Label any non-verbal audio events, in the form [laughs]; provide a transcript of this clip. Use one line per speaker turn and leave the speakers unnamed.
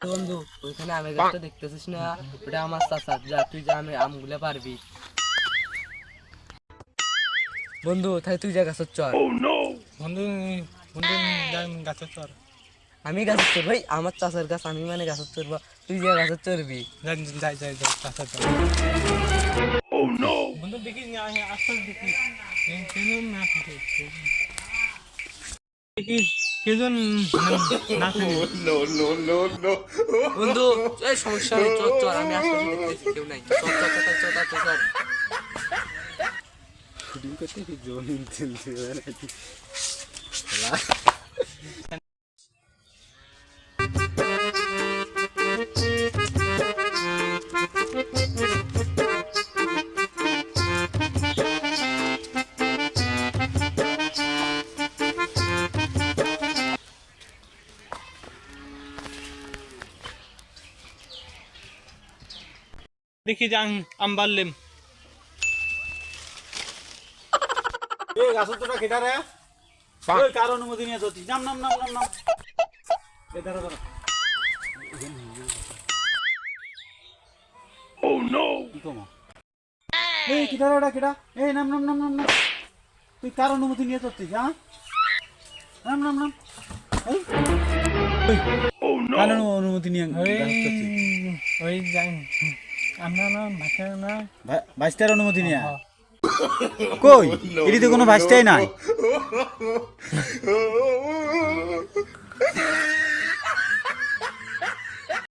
বন্ধু ওইখানে আমের গাছটা দেখতেছিস না? ওটা আমার চাচার যা তুই যা আমি আমগুলো পারবি। বন্ধু তাই তুই যা গাছের চর।
বন্ধু বন্ধু যাই চর।
আমি গাছের চর ভাই আমার চাচার গাছ আমি মানে গাছের চরবো তুই যা গাছের চরবি
যাই যাই যাই যাই চর। বন্ধু দেখি আস্তে দেখি। কেজন না থাকে দেখি। কেজন [laughs]
বন্ধু এই সমস্যা নেই চল চর আমি আসলে কেউ নাই। চর চর চর চর চর চর চর
দেখি যে আম বাড়লেম
গাছ তোরা কেটা রে? কার অনুমতি নিয়ে যাচ্ছিস? নাম নাম নাম নাম নাম। এ দাঁড়া দাঁড়া। কি কমো? এই কিটা রে কিটা? এই নাম নাম নাম নাম নাম। তুই কার অনুমতি নিয়ে যাচ্ছিস হ্যাঁ? নাম নাম নাম। এই। কার অনুমতি নিয়ে
ওই ওই যাই। আমরা না ভাষা না।
ভা- ভাইস্টার অনুমতি নিয়ে। কই? এটি তো কোনো ভাইস্টাই নাই। [laughs]